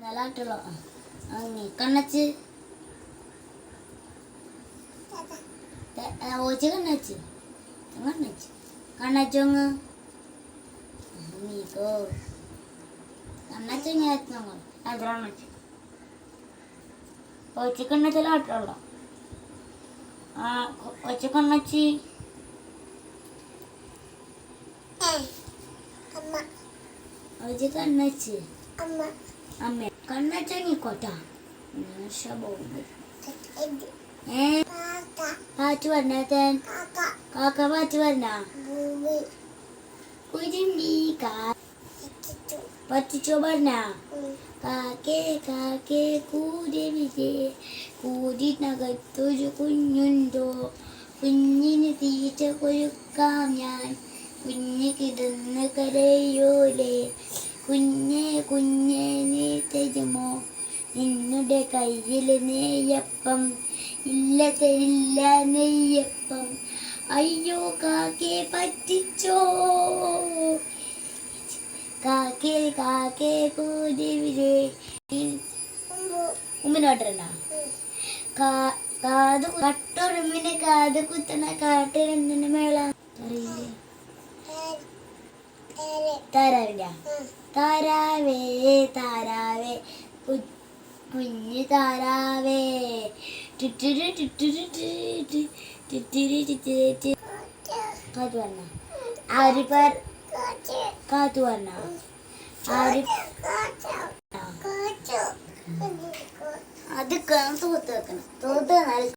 നല്ലാട്ടുള്ള നീ കണ്ണച്ച്. ഓച്ച് കണ്ണച്ച്. കണ്ണച്ച്. കണ്ണച്ചോങ്ങ് നീക്കോ കണ്ണച്ചോങ്ങ അതാണ് ഓച്ച് കണ്ണച്ചിലാട്ടുള്ള ഒച്ച കണ്ണച്ചി. ഒച്ച കണ്ണച്ച്. അമ്മ. അമ്മ. കണ്ണച്ചങ്ങിക്കോട്ട പാച്ചു പറഞ്ഞേൻ കാക്ക. പാച്ചു പറഞ്ഞ കുരുമ്പി പറ്റിച്ചോ. പറഞ്ഞ. കാക്കേ കാക്കേ കൂരവിജേ കൂടിനകത്തൊരു കുഞ്ഞുണ്ടോ? കുഞ്ഞിന് തീറ്റ കൊഴുക്കാം ഞാൻ. കുഞ്ഞ് കിടന്ന് കരയോലെ. കുഞ്ഞെ കുഞ്ഞെ നീ തരുമോ നിന്നുടെ കയ്യിൽ നെയ്യപ്പം ഇല്ല തരില്ല നെയ്യപ്പം അയ്യോ കാക്കേ പറ്റിച്ചോ കാക്കേ കാക്കേ കൂടിവിരേ ഉമ്പു. ഉമ്മിനോട്ടരണ്ട ഉം. കാത് കട്ടുറുമ്മിന് കാത് കുത്തണ കാട്ടിലെന്തിന് മേള അറിയില്ലേ. താരാവില്ല. താരാവേ താരാവേ കുഞ്ഞു താരാവേ ടുറ്റുരു ടുറ്റുരു ടുറ്റു, ടുറ്റുരു ടുറ്റുരു ടുറ്റു. ആരിപ്പ കാത്തു വന്ന ആര് പേർ കാത്തു പറഞ്ഞ ആര്. അത് തോത്ത് വെക്കണം തോത്ത് നല്ല